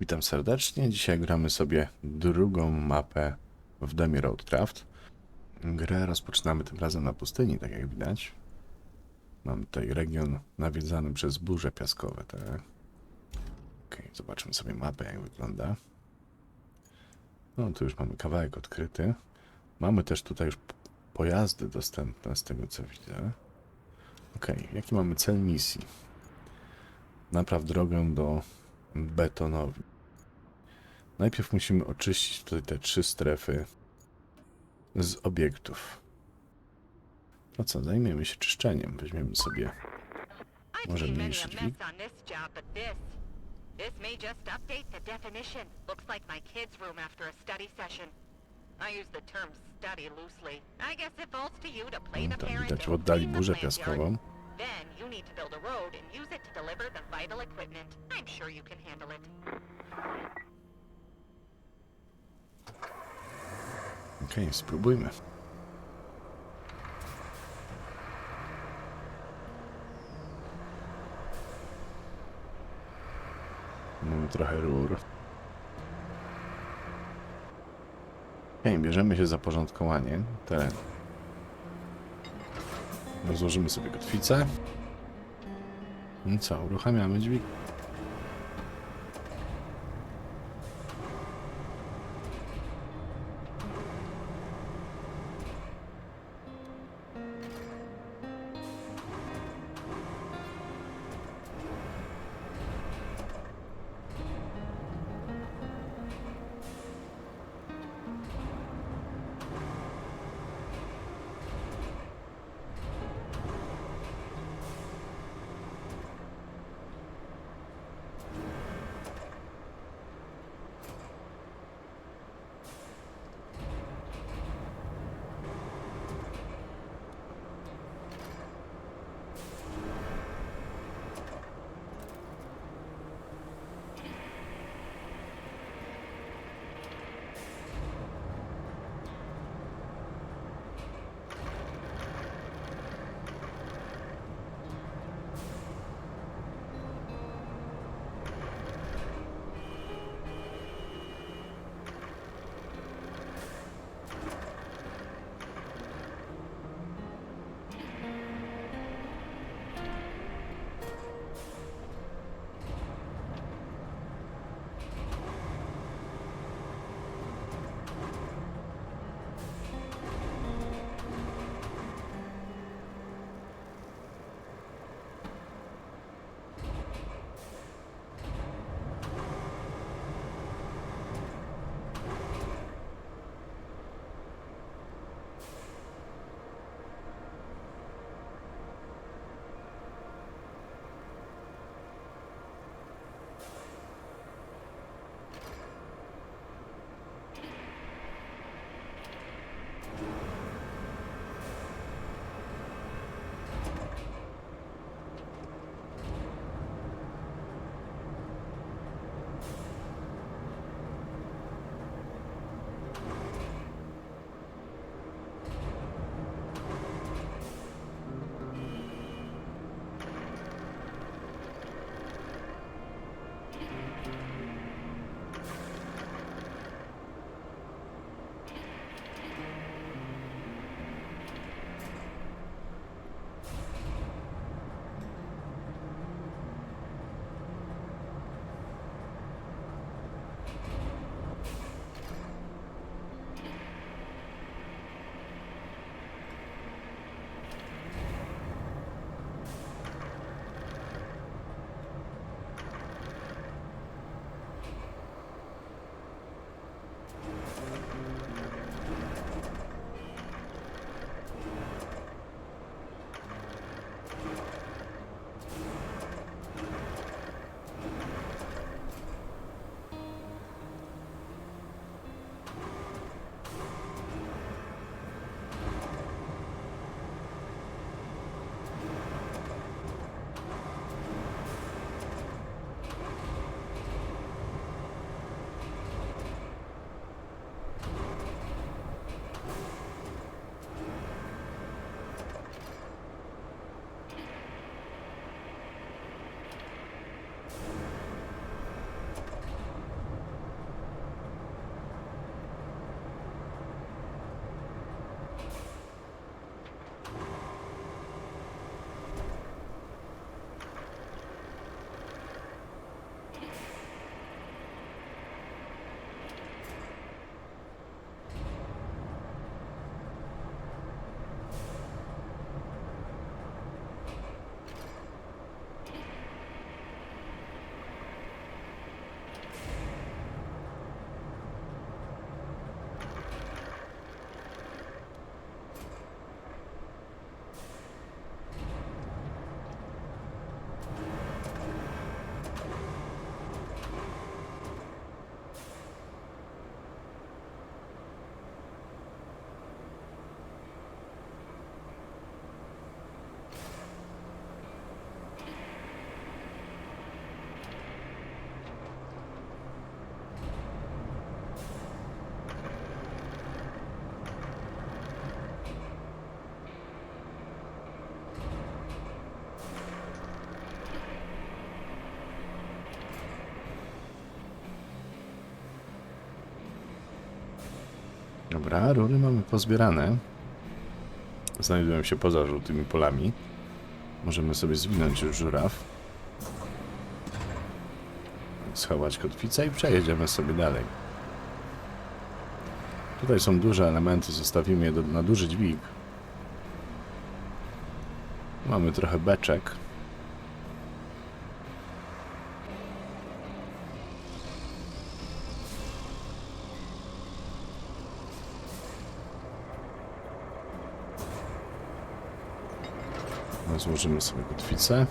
Witam serdecznie. Dzisiaj gramy sobie drugą mapę w Demi Roadcraft. Grę rozpoczynamy tym razem na pustyni, tak jak widać. Mam tutaj region nawiedzany przez burze piaskowe, tak? Okej, zobaczmy sobie mapę, jak wygląda. No, tu już mamy kawałek odkryty. Mamy też tutaj już pojazdy dostępne, z tego co widzę. Okej, jaki mamy cel misji? Napraw drogę do betonowi. Najpierw musimy oczyścić tutaj te trzy strefy z obiektów. No co, zajmiemy się czyszczeniem. Weźmiemy sobie Może mniejszy on this may just update the definition. Looks like my kid's room after a study session. I use the term study loosely. I guess it falls to you to play the parent widać oddali burzę piaskową. Then you need to build a road and use it to deliver the vital equipment. I'm sure you can handle it. Okej, spróbujmy. Mamy trochę rur. Okej, bierzemy się za porządkowanie terenu. Rozłożymy sobie kotwicę. I co, uruchamiamy dźwig. Dobra, rury mamy pozbierane. Znajdują się poza żółtymi polami. Możemy sobie zwinąć już żuraw. Schować kotwicę i przejedziemy sobie dalej. Tutaj są duże elementy, zostawimy je do, na duży dźwig. Mamy trochę beczek. Złożymy sobie kotwicę.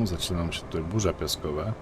No, zaczynają się tutaj burze piaskowe.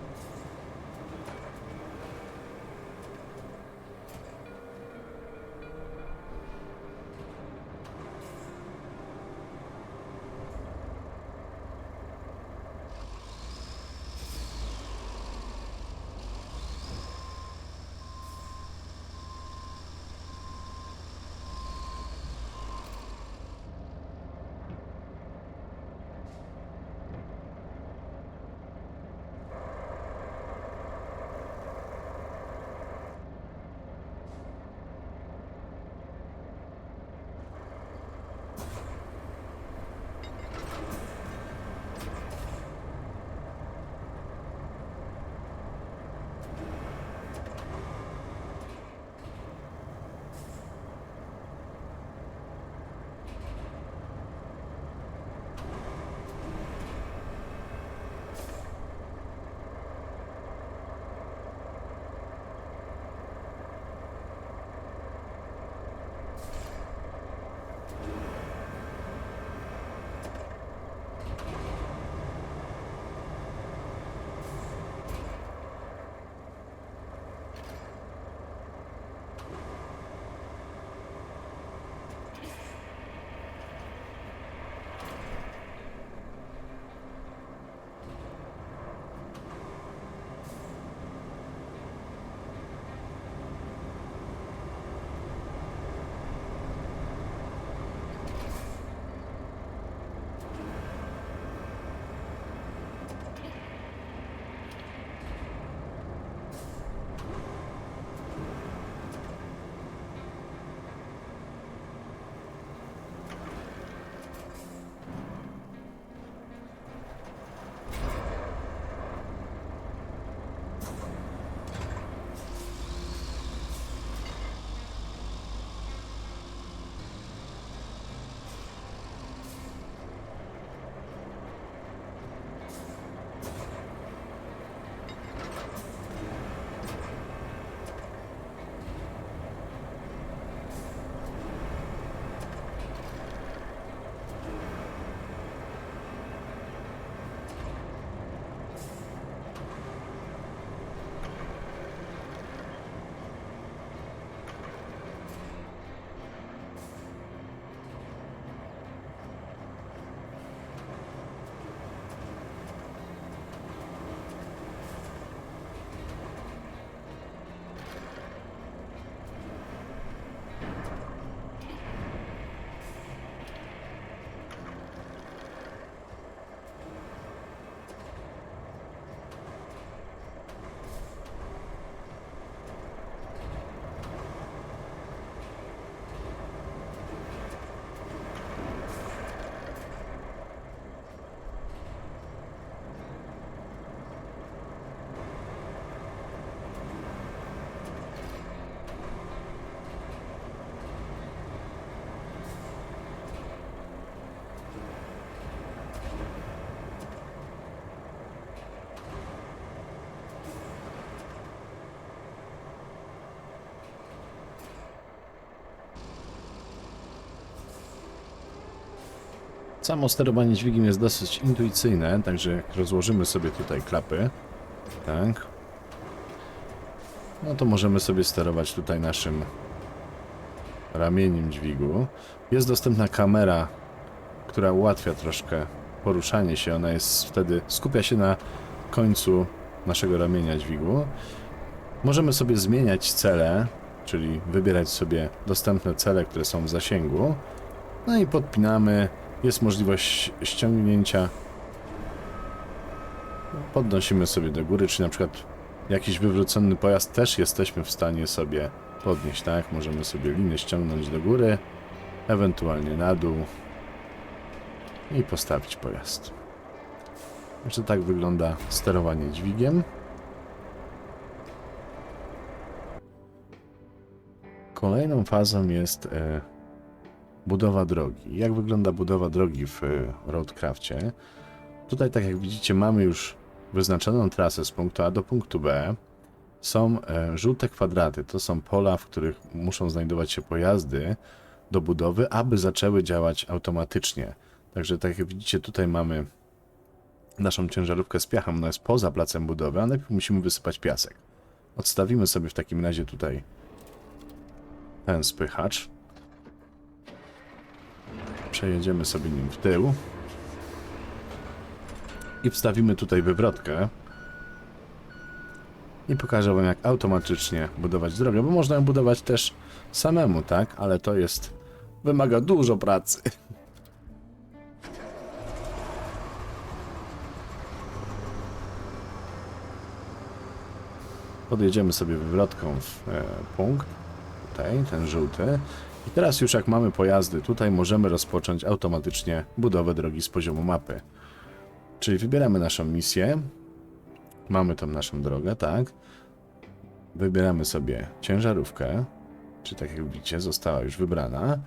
Samo sterowanie dźwigiem jest dosyć intuicyjne, także jak rozłożymy sobie tutaj klapy, tak, no to możemy sobie sterować tutaj naszym ramieniem dźwigu. Jest dostępna kamera, która ułatwia troszkę poruszanie się. Ona jest wtedy, skupia się na końcu naszego ramienia dźwigu. Możemy sobie zmieniać cele, czyli wybierać sobie dostępne cele, które są w zasięgu. No i podpinamy. Jest możliwość ściągnięcia. Podnosimy sobie do góry, czy na przykład jakiś wywrócony pojazd też jesteśmy w stanie sobie podnieść, tak? Możemy sobie liny ściągnąć do góry, ewentualnie na dół i postawić pojazd. Także tak wygląda sterowanie dźwigiem. Kolejną fazą jest e, budowa drogi. Jak wygląda budowa drogi w e, Roadcrafcie? Tutaj, tak jak widzicie, mamy już wyznaczoną trasę z punktu A do punktu B. Są e, żółte kwadraty, to są pola, w których muszą znajdować się pojazdy do budowy, aby zaczęły działać automatycznie. Także tak jak widzicie, tutaj mamy naszą ciężarówkę z piachem, ona jest poza placem budowy, a najpierw musimy wysypać piasek. Odstawimy sobie w takim razie tutaj ten spychacz. Przejedziemy sobie nim w tył. I wstawimy tutaj wywrotkę. I pokażę wam jak automatycznie budować drogę, bo można ją budować też samemu, tak? Ale to jest... wymaga dużo pracy. Podjedziemy sobie wywrotką w e, punkt. Tutaj, ten żółty. I teraz już jak mamy pojazdy, tutaj możemy rozpocząć automatycznie budowę drogi z poziomu mapy. Czyli wybieramy naszą misję. Mamy tą naszą drogę, tak? Wybieramy sobie ciężarówkę. Czy tak jak widzicie, została już wybrana.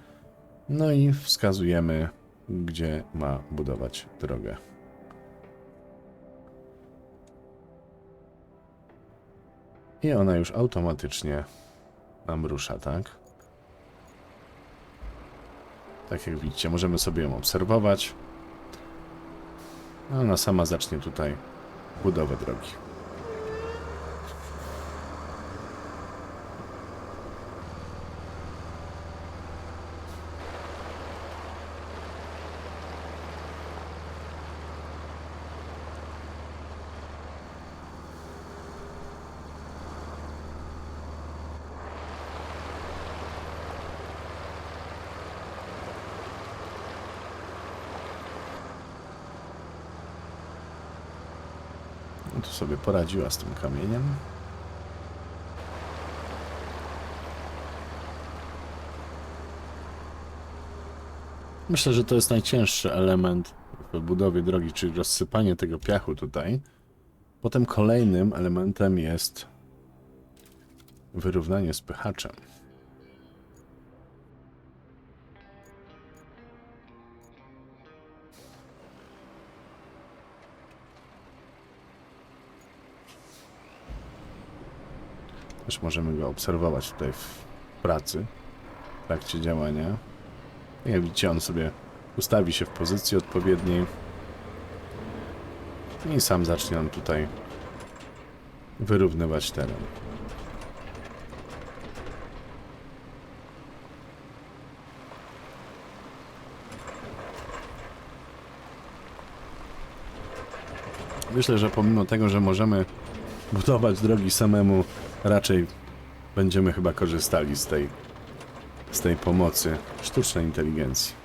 No i wskazujemy, gdzie ma budować drogę. I ona już automatycznie nam rusza, tak? Tak jak widzicie, możemy sobie ją obserwować. A Ona sama zacznie tutaj budowę drogi. No tu sobie poradziła z tym kamieniem. Myślę, że to jest najcięższy element w budowie drogi, czyli rozsypanie tego piachu tutaj. Potem kolejnym elementem jest wyrównanie spychaczem. Też możemy go obserwować tutaj w pracy, w trakcie działania. Jak widzicie, on sobie ustawi się w pozycji odpowiedniej i sam zacznie on tutaj wyrównywać teren. Myślę, że pomimo tego, że możemy budować drogi samemu, raczej będziemy chyba korzystali z tej, z tej pomocy sztucznej inteligencji.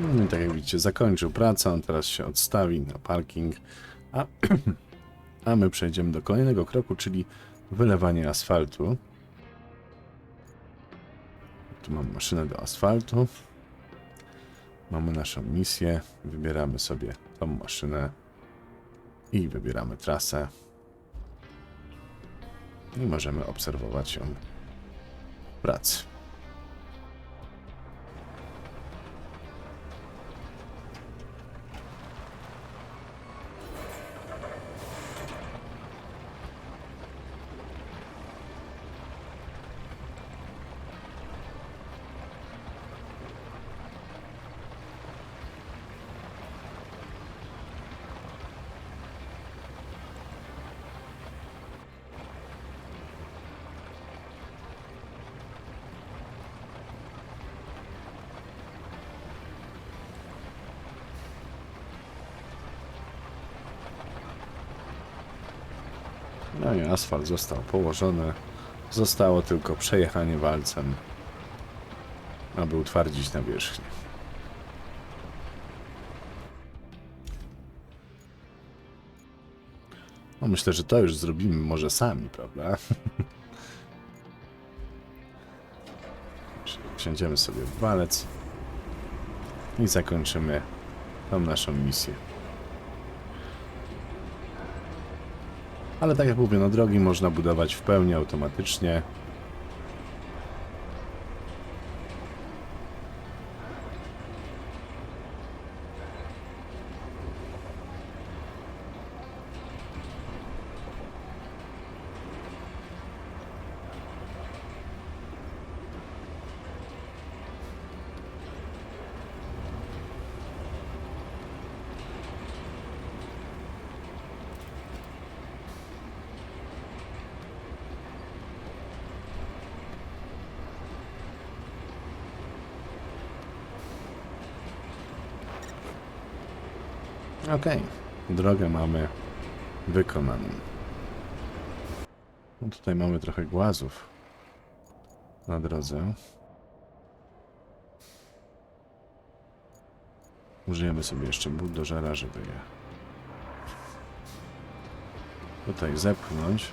No tak jak widzicie, zakończył pracę, on teraz się odstawi na parking, a A my przejdziemy do kolejnego kroku, czyli wylewanie asfaltu. Tu mamy maszynę do asfaltu. Mamy naszą misję. Wybieramy sobie tą maszynę i wybieramy trasę. I możemy obserwować ją w pracy. No i asfalt został położony. Zostało tylko przejechanie walcem, aby utwardzić nawierzchnię. No myślę, że to już zrobimy może sami, prawda? Wsiądziemy sobie w walec i zakończymy tą naszą misję. Ale tak jak mówię, no drogi można budować w pełni automatycznie. Okej, drogę mamy wykonaną. No tutaj mamy trochę głazów na drodze. Użyjemy sobie jeszcze buldożera, żeby je tutaj zepchnąć.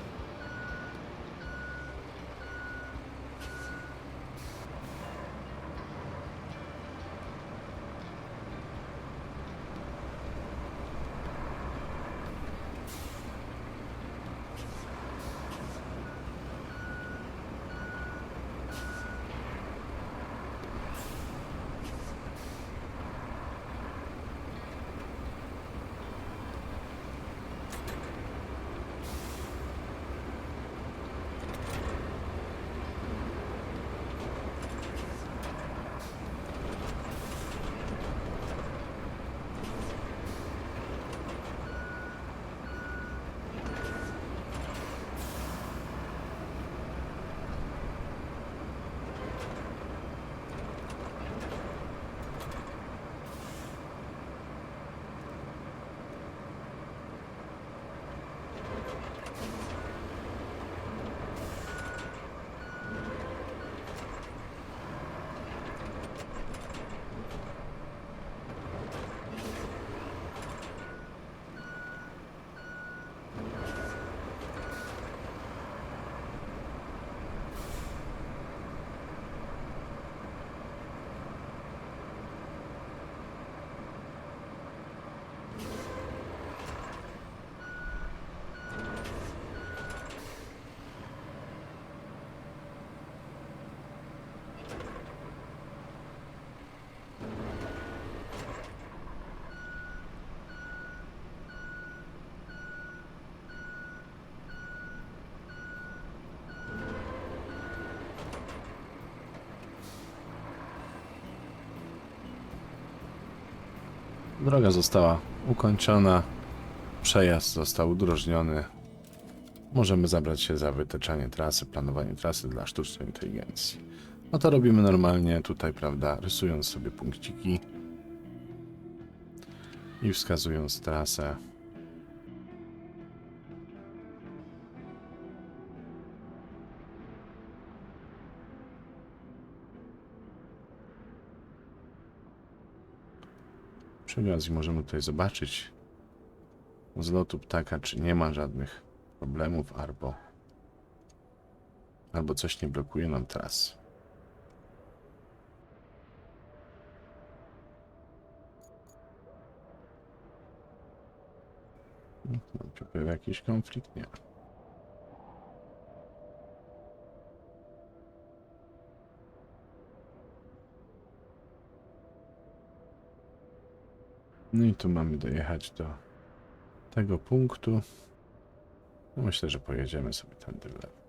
Droga została ukończona, przejazd został udrożniony. Możemy zabrać się za wytyczanie trasy, planowanie trasy dla sztucznej inteligencji. No to robimy normalnie tutaj, prawda, rysując sobie punkciki i wskazując trasę. Przy okazji możemy tutaj zobaczyć z lotu ptaka, czy nie ma żadnych problemów, albo, albo coś nie blokuje nam tras. No, tu się pojawia jakiś konflikt? Nie. No i tu mamy dojechać do tego punktu. No myślę, że pojedziemy sobie tędy w lewo.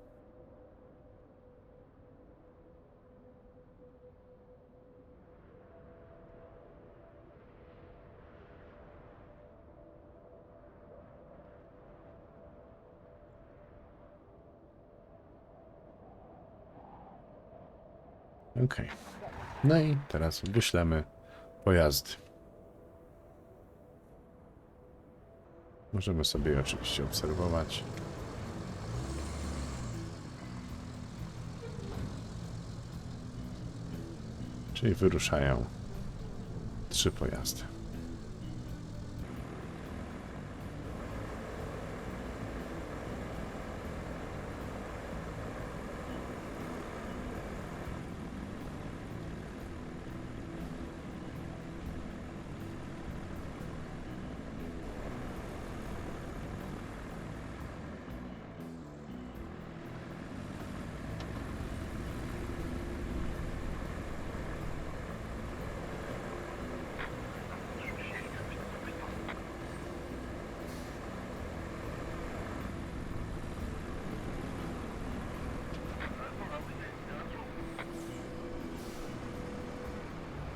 Okej. No i teraz wyślemy pojazdy. Możemy sobie oczywiście obserwować. Czyli wyruszają trzy pojazdy.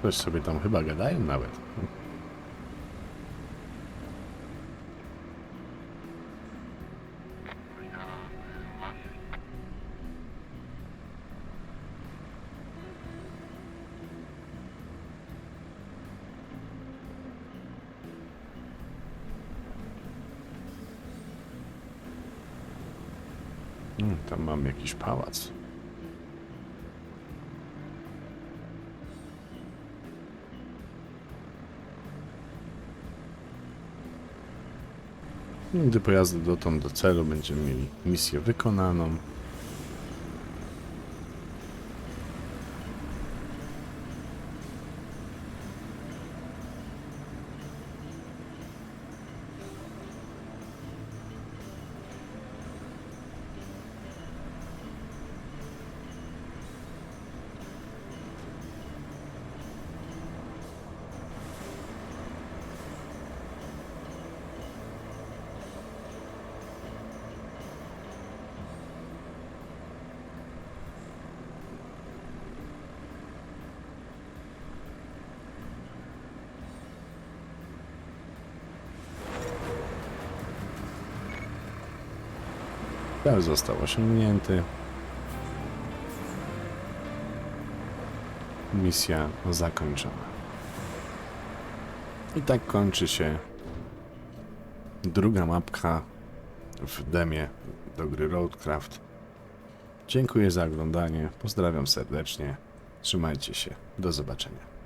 Coś sobie tam chyba gadają nawet. Mm, Tam mam jakiś pałac. Gdy pojazdy dotąd do celu, będziemy mieli misję wykonaną. Cel został osiągnięty. Misja zakończona. I tak kończy się druga mapka w demie do gry Roadcraft. Dziękuję za oglądanie. Pozdrawiam serdecznie. Trzymajcie się. Do zobaczenia.